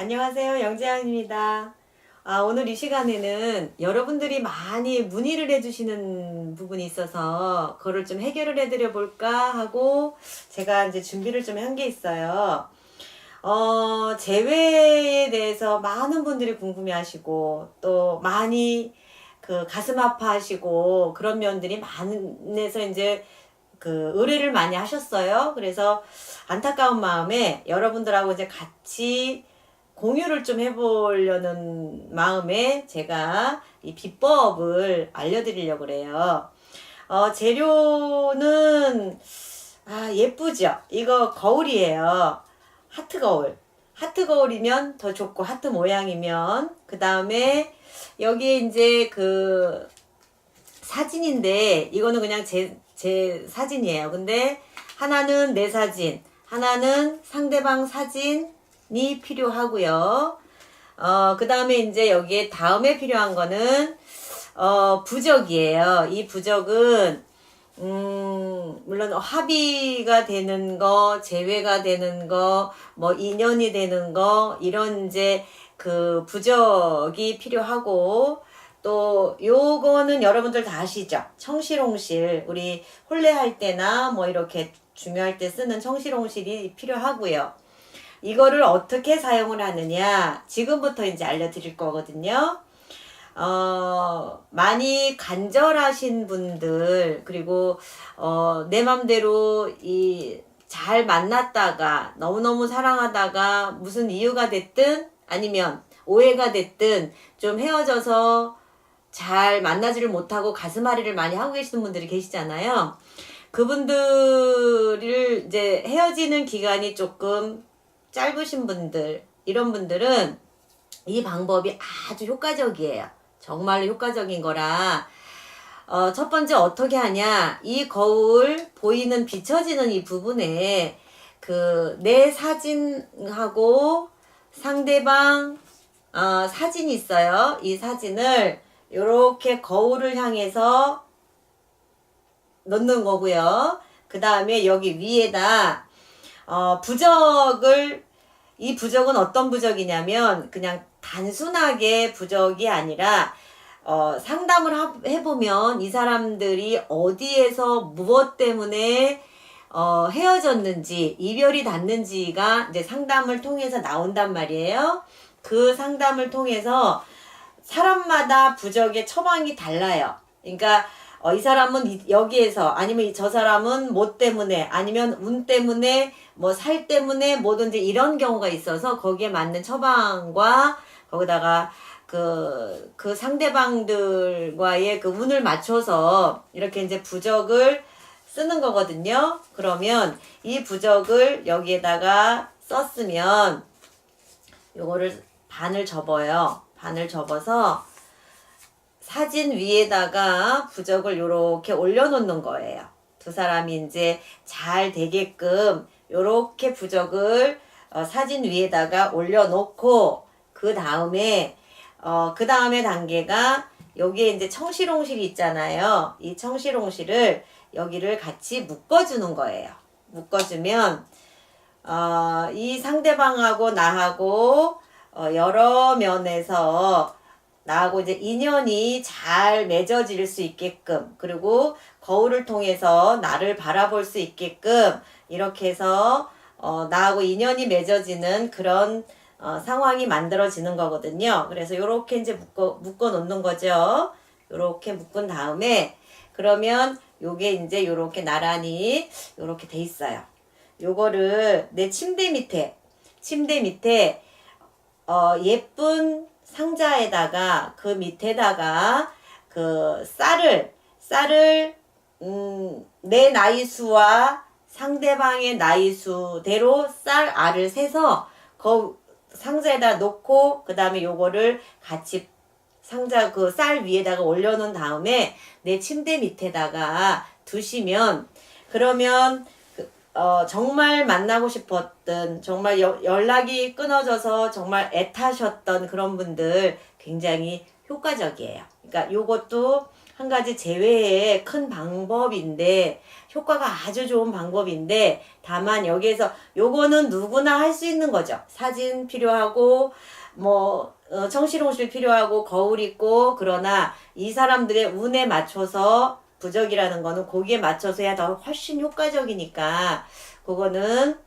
안녕하세요. 영재양입니다. 아, 오늘 이 시간에는 여러분들이 많이 문의를 해주시는 부분이 있어서 그거를 좀 해결을 해드려 볼까 하고 제가 이제 준비를 좀 한 게 있어요. 어, 재회에 대해서 많은 분들이 궁금해 하시고 또 많이 그 가슴 아파하시고 그런 면들이 많아서 이제 그 의뢰를 많이 하셨어요. 그래서 안타까운 마음에 여러분들하고 이제 같이 공유를 좀 해보려는 마음에 제가 이 비법을 알려드리려고 그래요. 어, 재료는, 아, 예쁘죠? 이거 거울이에요. 하트 거울. 하트 거울이면 더 좋고, 하트 모양이면. 그 다음에 여기에 이제 그 사진인데, 이거는 그냥 제, 제 사진이에요. 근데 하나는 내 사진, 하나는 상대방 사진 이 필요하고요. 어, 그 다음에 이제 여기에 다음에 필요한 거는, 어, 부적이에요. 이 부적은, 음, 물론 합의가 되는 거, 재회가 되는 거, 뭐 인연이 되는 거, 이런 이제 그 부적이 필요하고, 또 요거는 여러분들 다 아시죠? 청실홍실 우리 혼례할 때나 뭐 이렇게 중요할 때 쓰는 청실홍실이 필요하고요. 이거를 어떻게 사용을 하느냐 지금부터 이제 알려드릴 거거든요. 어, 많이 간절하신 분들, 그리고, 어, 내 맘대로 이, 잘 만났다가, 너무너무 사랑하다가, 무슨 이유가 됐든, 아니면 오해가 됐든, 좀 헤어져서 잘 만나지를 못하고 가슴앓이를 많이 하고 계시는 분들이 계시잖아요. 그분들을 이제 헤어지는 기간이 조금 짧으신 분들, 이런 분들은 이 방법이 아주 효과적이에요. 정말로 효과적인 거라. 어, 첫 번째 어떻게 하냐. 이 거울 보이는 비춰지는 이 부분에 그 내 사진하고 상대방 어, 사진이 있어요. 이 사진을 이렇게 거울을 향해서 넣는 거고요. 그 다음에 여기 위에다 어, 부적을 이 부적은 어떤 부적이냐면 그냥 단순하게 부적이 아니라 어, 상담을 하- 해보면 이 사람들이 어디에서 무엇 때문에 어, 헤어졌는지 이별이 닿는지가 이제 상담을 통해서 나온단 말이에요. 그 상담을 통해서 사람마다 부적의 처방이 달라요. 그러니까 어, 이 사람은 이- 여기에서 아니면 이- 저 사람은 뭐 때문에 아니면 운 때문에 뭐 살 때문에 뭐든지 이런 경우가 있어서 거기에 맞는 처방과 거기다가 그, 그 상대방들과의 그 운을 맞춰서 이렇게 이제 부적을 쓰는 거거든요. 그러면 이 부적을 여기에다가 썼으면 요거를 반을 접어요. 반을 접어서 사진 위에다가 부적을 요렇게 올려놓는 거예요. 두 사람이 이제 잘 되게끔 요렇게 부적을 어, 사진 위에다가 올려놓고 그 다음에 어, 그 다음에 단계가 여기에 이제 청실홍실이 있잖아요. 이 청실홍실을 여기를 같이 묶어주는 거예요. 묶어주면 어, 이 상대방하고 나하고 어, 여러 면에서 나하고 이제 인연이 잘 맺어질 수 있게끔 그리고 거울을 통해서 나를 바라볼 수 있게끔 이렇게 해서 어, 나하고 인연이 맺어지는 그런 어, 상황이 만들어지는 거거든요. 그래서 요렇게 이제 묶어 묶어 놓는 거죠. 요렇게 묶은 다음에 그러면 요게 이제 요렇게 나란히 요렇게 돼 있어요. 요거를 내 침대 밑에 침대 밑에 어, 예쁜 상자에다가 그 밑에다가 그 쌀을 쌀을 음, 내 나이 수와 상대방의 나이 수대로 쌀 알을 세서 그 상자에다 놓고 그 다음에 요거를 같이 상자 그 쌀 위에다가 올려놓은 다음에 내 침대 밑에다가 두시면 그러면 그, 어, 정말 만나고 싶었던 정말 여- 연락이 끊어져서 정말 애타셨던 그런 분들 굉장히 효과적이에요. 그러니까 요것도 한 가지 제외의 큰 방법인데 효과가 아주 좋은 방법인데 다만 여기에서 요거는 누구나 할 수 있는 거죠. 사진 필요하고 뭐 어, 청실홍실 필요하고 거울 있고 그러나 이 사람들의 운에 맞춰서 부적이라는 거는 거기에 맞춰서 해야 더 훨씬 효과적이니까 그거는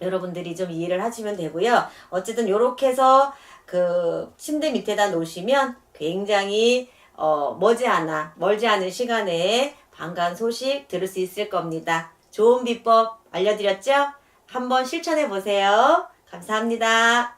여러분들이 좀 이해를 하시면 되고요. 어쨌든 요렇게 해서 그 침대 밑에다 놓으시면 굉장히 어 머지않아 멀지 않은 시간에 반가운 소식 들을 수 있을 겁니다. 좋은 비법 알려드렸죠? 한번 실천해 보세요. 감사합니다.